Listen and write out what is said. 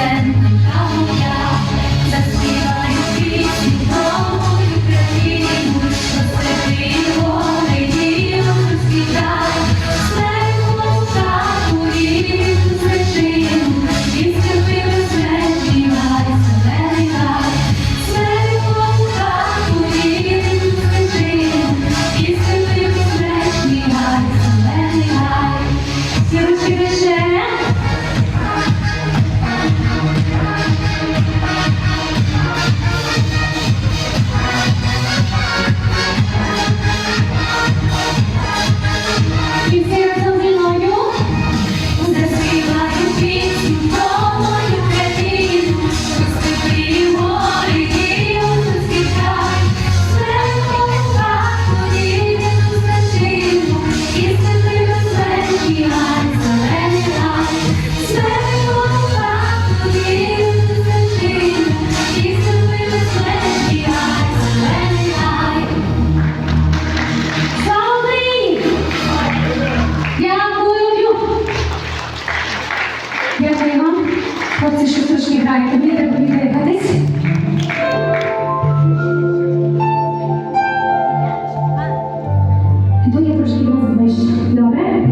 and Хлопці, що трошки грають, тобі треба відрикатись. Дує трошки вище. Добре?